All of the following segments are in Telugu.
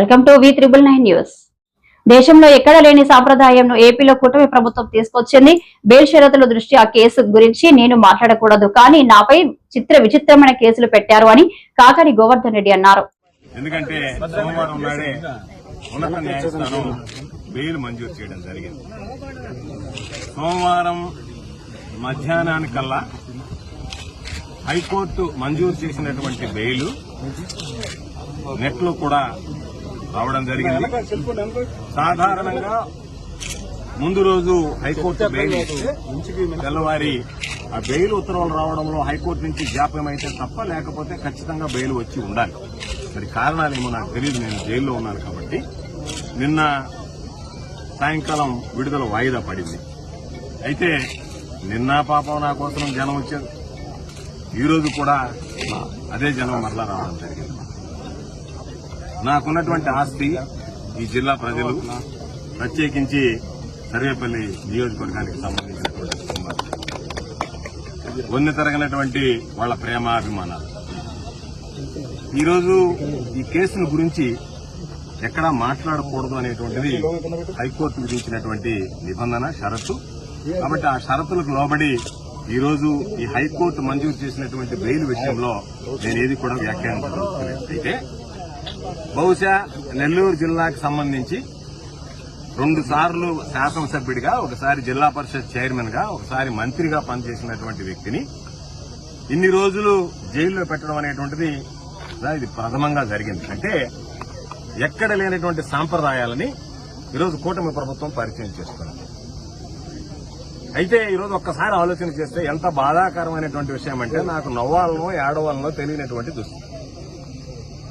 Welcome to V triple nine news. దేశంలో ఎక్కడ లేని సాంప్రదాయంను ఏపీలో కూటమి ప్రభుత్వం తీసుకొచ్చింది. బెయిల్ షరతుల దృష్ట్యా కేసు గురించి నేను మాట్లాడకూడదు. కానీ నాపై చిత్ర విచిత్రమైన కేసులు పెట్టారు అని కాకాని గోవర్ధన్ రెడ్డి అన్నారు. ఎందుకంటే సోమవారం నాడే ఉన్నత న్యాయస్థానం బెయిల్ మంజూరు చేయడం జరిగింది. సోమవారం మధ్యాహ్నానికల్లా హైకోర్టు మంజూరు చేసినటువంటి బెయిల్ నెట్లో కూడా రావడం జరిగింది. సాధారణంగా ముందు రోజు హైకోర్టు బెయిల్ తెల్లవారి ఆ బెయిల్ ఉత్తర్వులు రావడంలో హైకోర్టు నుంచి జాప్యం అయితే తప్ప లేకపోతే ఖచ్చితంగా బెయిల్ వచ్చి ఉండాలి. మరి కారణాలేమో నాకు తెలియదు నేను జైల్లో ఉన్నాను కాబట్టి. నిన్న సాయంకాలం విడుదల వాయిదా పడింది. అయితే నిన్న పాపం నా కోసం జనం వచ్చారు. ఈ రోజు కూడా అదే జనం మరలా రావడం జరిగింది. నాకున్నటువంటి ఆస్తి ఈ జిల్లా ప్రజలు ప్రత్యేకించి సర్వేపల్లి నియోజకవర్గానికి సంబంధించినటువంటి కుటుంబాలు. వన్నె తరగనటువంటి వాళ్ళ ప్రేమాభిమానాలు. ఈరోజు ఈ కేసును గురించి ఎక్కడా మాట్లాడకూడదు అనేటువంటిది హైకోర్టు విధించినటువంటి నిబంధన షరతు. కాబట్టి ఆ షరతులకు లోబడి ఈరోజు ఈ హైకోర్టు మంజూరు చేసినటువంటి బెయిల్ విషయంలో నేను ఏది కూడా వ్యాఖ్యానించలేదు అయితే బహుశా నెల్లూరు జిల్లాకు సంబంధించి రెండు సార్లు శాసనసభ్యుడిగా ఒకసారి జిల్లా పరిషత్ చైర్మన్గా ఒకసారి మంత్రిగా పనిచేసినటువంటి వ్యక్తిని ఇన్ని రోజులు జైల్లో పెట్టడం అనేటువంటిది ఇది ప్రథమంగా జరిగింది. అంటే ఎక్కడ లేనటువంటి సాంప్రదాయాలని ఈరోజు కూటమి ప్రభుత్వం పరిచయం చేస్తుంది. అయితే ఈరోజు ఒక్కసారి ఆలోచన చేస్తే ఎంత బాధాకరమైనటువంటి విషయం అంటే నాకు నవ్వాలనో ఏడవాలనో తెలియనటువంటి దుస్థితి.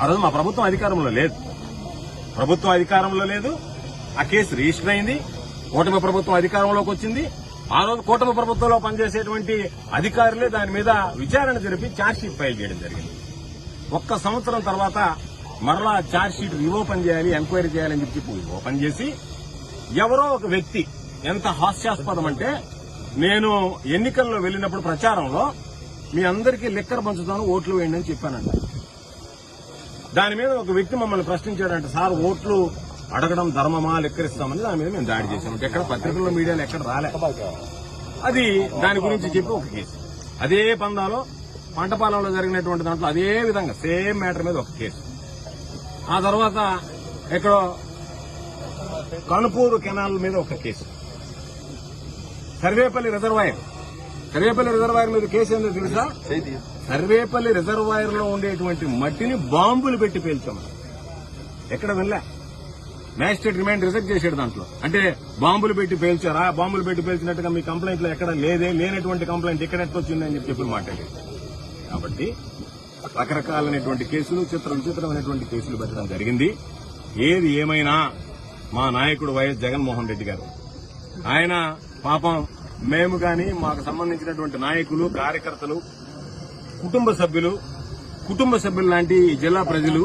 ఆ రోజు మా ప్రభుత్వం అధికారంలో లేదు. ప్రభుత్వం అధికారంలో లేదు. ఆ కేసు రిజిస్టర్ అయింది. కూటమి ప్రభుత్వం అధికారంలోకి వచ్చింది. ఆ రోజు కూటమి ప్రభుత్వంలో పనిచేసేటువంటి అధికారులే దాని మీద విచారణ జరిపి ఛార్జ్షీట్ ఫైల్ చేయడం జరిగింది. ఒక్క సంవత్సరం తర్వాత మరలా ఛార్జ్షీట్ రీఓపెన్ చేయాలి ఎంక్వైరీ చేయాలని చెప్పి ఓపెన్ చేసి ఎవరో ఒక వ్యక్తి ఎంత హాస్యాస్పదం అంటే నేను ఎన్నికల్లో వెళ్ళినప్పుడు ప్రచారంలో మీ అందరికీ లిక్కర్ పంచుతాను ఓట్లు వేయండి అని చెప్పానంట. దాని మీద ఒక వ్యక్తి మమ్మల్ని ప్రశ్నించాడంటే సార్ ఓట్లు అడగడం ధర్మమా? లెక్కరిస్తామని దాని మీద మేము దాడి చేసాం ఎక్కడ పత్రికల్లో మీడియాలో ఎక్కడ రాలే. అది దాని గురించి చెప్పి ఒక కేసు. అదే పందాలో పంటపాలెంలో జరిగినటువంటి దాంట్లో అదే విధంగా సేమ్ మ్యాటర్ మీద ఒక కేసు. ఆ తర్వాత ఎక్కడో కనుపూరు కెనాల్ మీద ఒక case. Sarvepalli reservoir Sarvepalli reservoir మీద కేసు ఏందో తెలుసా? సర్వేపల్లి రిజర్వాయర్లో ఉండేటువంటి మట్టిని బాంబులు పెట్టి పేల్చాం. ఎక్కడ వెళ్ళా? మ్యాజిస్ట్రేట్ రిమైండ్ రిజెక్ట్ చేసాడు దాంట్లో. అంటే బాంబులు పెట్టి పేల్చారా? బాంబులు పెట్టి పేల్చినట్టుగా మీ కంప్లైంట్లో ఎక్కడ లేదే? లేనటువంటి కంప్లైంట్ ఇక్కడ ఎట్లా వచ్చిందని చెప్పి చెప్పి మాట్లాడేది కాబట్టి రకరకాలైనటువంటి కేసులు చిత్ర విచిత్రమైనటువంటి కేసులు పెట్టడం జరిగింది. ఏది ఏమైనా మా నాయకుడు వైఎస్ జగన్మోహన్ రెడ్డి గారు. ఆయన పాపం మేము కానీ మాకు సంబంధించినటువంటి నాయకులు కార్యకర్తలు కుటుంబ సభ్యులు కుటుంబ సభ్యులు లాంటి జిల్లా ప్రజలు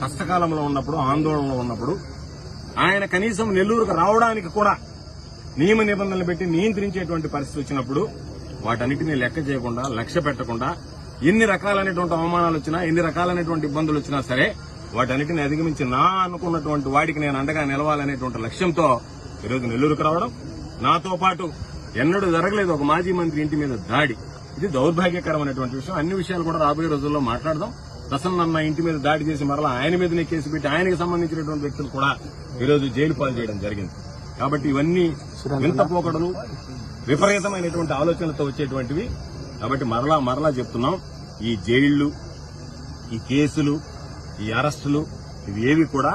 కష్టకాలంలో ఉన్నప్పుడు ఆందోళనలో ఉన్నప్పుడు ఆయన కనీసం నెల్లూరుకు రావడానికి కూడా నియమ నిబంధనలు పెట్టి నియంత్రించేటువంటి పరిస్థితి వచ్చినప్పుడు వాటన్నిటిని లెక్క చేయకుండా లక్ష్య పెట్టకుండా ఎన్ని రకాలైనటువంటి అవమానాలు వచ్చినా ఎన్ని రకాలైనటువంటి ఇబ్బందులు వచ్చినా సరే వాటన్నిటిని అధిగమించి నా అనుకున్నటువంటి వాడికి నేను అండగా నిలవాలనేటువంటి లక్ష్యంతో ఈరోజు నెల్లూరుకు రావడం నాతో పాటు ఎన్నడూ జరగలేదు. ఒక మాజీ మంత్రి ఇంటి మీద దాడి. ఇది దౌర్భాగ్యకరమైనటువంటి విషయం. అన్ని విషయాలు కూడా రాబోయే రోజుల్లో మాట్లాడదాం. ప్రసన్న ఇంటి మీద దాడి చేసి మరలా ఆయన మీదనే కేసు పెట్టి ఆయనకి సంబంధించినటువంటి వ్యక్తులు కూడా ఈరోజు జైలు పాలు చేయడం జరిగింది. కాబట్టి ఇవన్నీ వింత పోకడలు విపరీతమైనటువంటి ఆలోచనలతో వచ్చేటువంటివి. కాబట్టి మరలా మరలా చెప్తున్నాం ఈ జైళ్ళు ఈ కేసులు ఈ అరెస్టులు ఇవి ఏవి కూడా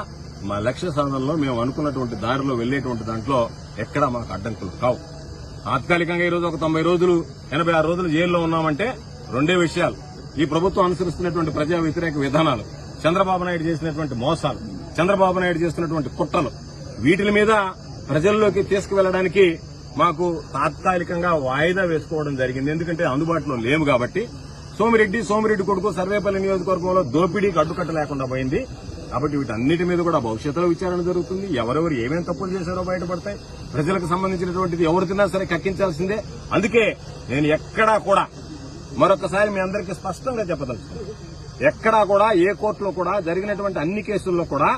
మా లక్ష్య సాధనలో మేము అనుకున్నటువంటి దారిలో వెళ్ళేటువంటి దాంట్లో ఎక్కడా మాకు అడ్డంకులు కావు. తాత్కాలికంగా ఈ రోజు ఒక తొంభై రోజులు ఎనభై ఆరు రోజులు జైల్లో ఉన్నామంటే రెండే విషయాలు. ఈ ప్రభుత్వం అనుసరిస్తున్నటువంటి ప్రజా వ్యతిరేక విధానాలు చంద్రబాబు నాయుడు చేసినటువంటి మోసాలు చంద్రబాబు నాయుడు చేస్తున్నటువంటి కుట్రలు వీటి మీద ప్రజల్లోకి తీసుకువెళ్ళడానికి మాకు తాత్కాలికంగా వాయిదా వేసుకోవడం జరిగింది. ఎందుకంటే అందుబాటులో లేము కాబట్టి. సోమిరెడ్డి సోమిరెడ్డి కొడుకు సర్వేపల్లి నియోజకవర్గంలో దోపిడీకి అడ్డుకట్ట లేకుండా పోయింది. కాబట్టి వీటన్నిటి మీద కూడా భవిష్యత్తులో విచారణ జరుగుతుంది. ఎవరెవరు ఏమేమి తప్పులు చేశారో బయటపడతాయి. ప్రజలకు సంబంధించినటువంటిది ఎవరు తిన్నా సరే కక్కించాల్సిందే. అందుకే నేను ఎక్కడా కూడా మరొకసారి మీ అందరికీ స్పష్టంగా చెప్పదలుచుకున్నాను ఎక్కడా కూడా ఏ కోర్టులో కూడా జరిగినటువంటి అన్ని కేసుల్లో కూడా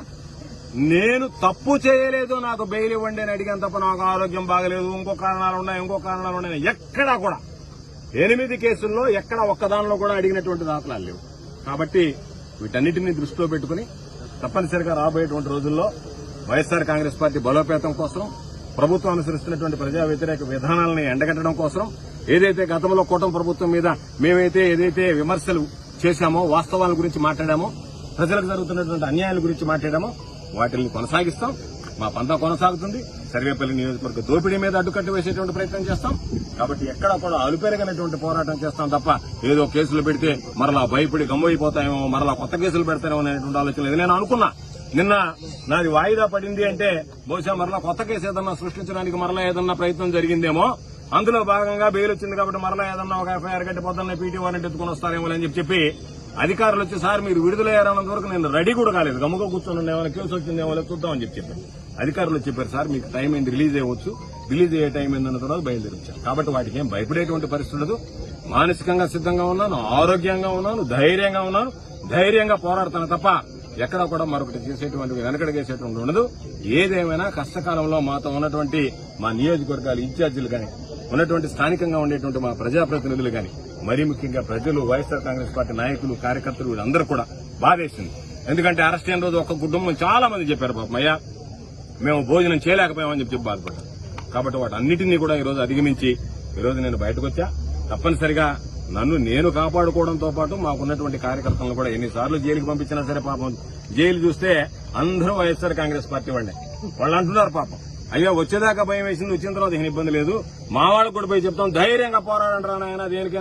నేను తప్పు చేయలేదు నాకు బెయిల్ ఇవ్వండి అని అడిగాను తప్ప నాకు ఆరోగ్యం బాగలేదు ఇంకో కారణాలు ఉన్నాయి ఇంకో కారణాలు ఉన్నాయి ఎక్కడా కూడా. ఎనిమిది కేసుల్లో ఎక్కడ ఒక్కదానిలో కూడా అడిగినటువంటి దాఖలాలు లేవు. కాబట్టి వీటన్నిటిని దృష్టిలో పెట్టుకుని తప్పనిసరిగా రాబోయేటువంటి రోజుల్లో వైఎస్ఆర్ కాంగ్రెస్ పార్టీ బలోపేతం కోసం ప్రభుత్వం అనుసరిస్తున్నటువంటి ప్రజా వ్యతిరేక విధానాలను ఎండగట్టడం కోసం ఏదైతే గతంలో కూటమి ప్రభుత్వం మీద మేమైతే ఏదైతే విమర్శలు చేశామో వాస్తవాల గురించి మాట్లాడామో ప్రజలకు జరుగుతున్నటువంటి అన్యాయాల గురించి మాట్లాడామో వాటిని కొనసాగిస్తాం. మా పంతా కొనసాగుతుంది. సర్వేపల్లి నియోజకవర్గ దోపిడీ మీద అడ్డుకట్టు వేసేటువంటి ప్రయత్నం చేస్తాం. కాబట్టి ఎక్కడ కూడా అలుపెరగనటువంటి పోరాటం చేస్తాం తప్ప ఏదో కేసులు పెడితే మరలా భయపడి గమ్మైపోతాయేమో మరలా కొత్త కేసులు పెడతారేమో అనేటువంటి ఆలోచన లేదు. నేను అనుకున్నా. నిన్న నాది వాయిదా పడింది అంటే బహుశా మరలా కొత్త కేసు ఏదన్నా సృష్టించడానికి మరలా ఏదన్నా ప్రయత్నం జరిగిందేమో. అందులో భాగంగా బెయిల్ వచ్చింది కాబట్టి మరలా ఏదన్నా ఒక ఎఫ్ఐఆర్ కట్టి పొద్దున్న పీటీ వారెంట్ ఎత్తుకుని వస్తారేమో అని చెప్పి చెప్పి అధికారులు వచ్చి సార్ మీరు విడుదలయ్యారన్నంత వరకు నేను రెడీ కూడా కాలేదు. గమ్ముగా కూర్చొని ఏమైనా కేసు వచ్చిందేమో లేదో చూద్దామని చెప్పి చెప్పారు. అధికారులు చెప్పారు సార్ మీకు టైం ఏంది రిలీజ్ అయ్యవచ్చు. రిలీజ్ ఏ టైం ఏందన్న తర్వాత బయలుదేరించాను కాబట్టి వాటికి ఏం భయపడేటువంటి పరిస్థితి ఉండదు. మానసికంగా సిద్ధంగా ఉన్నాను ఆరోగ్యంగా ఉన్నాను ధైర్యంగా ఉన్నాను. ధైర్యంగా పోరాడతాను తప్ప ఎక్కడ కూడా మరొకటి చేసేటువంటి వెనకడగేసేటువంటి ఉండదు. ఏదేమైనా కష్టకాలంలో మాతో ఉన్నటువంటి మా నియోజకవర్గాల ఇన్ఛార్జీలు కానీ ఉన్నటువంటి స్థానికంగా ఉండేటువంటి మా ప్రజాప్రతినిధులు కానీ మరీ ముఖ్యంగా ప్రజలు వైఎస్ఆర్ కాంగ్రెస్ పార్టీ నాయకులు కార్యకర్తలు వీళ్ళందరూ కూడా బాధేసింది. ఎందుకంటే అరెస్ట్ అయిన రోజు ఒక కుటుంబం చాలా మంది చెప్పారు పాపం అయ్యా మేము భోజనం చేయలేకపోయామని చెప్పి బాధపడ్డాం కాబట్టి వాటి కూడా ఈ రోజు అధిగమించి ఈ రోజు నేను బయటకు వచ్చా తప్పనిసరిగా నన్ను నేను కాపాడుకోవడంతో పాటు మాకున్నటువంటి కార్యకర్తలను కూడా ఎన్నిసార్లు జైలుకి పంపించినా సరే పాపం జైలు చూస్తే అందరూ వైఎస్ఆర్ కాంగ్రెస్ పార్టీ వాళ్ళే. వాళ్ళు అంటున్నారు పాపం. అయ్యో వచ్చేదాకా భయం వేసింది వచ్చిన తర్వాత ఏం ఇబ్బంది లేదు. మా వాళ్ళకు కూడా పోయి చెప్తాం ధైర్యంగా పోరాడంటారా నాయన దేనికైనా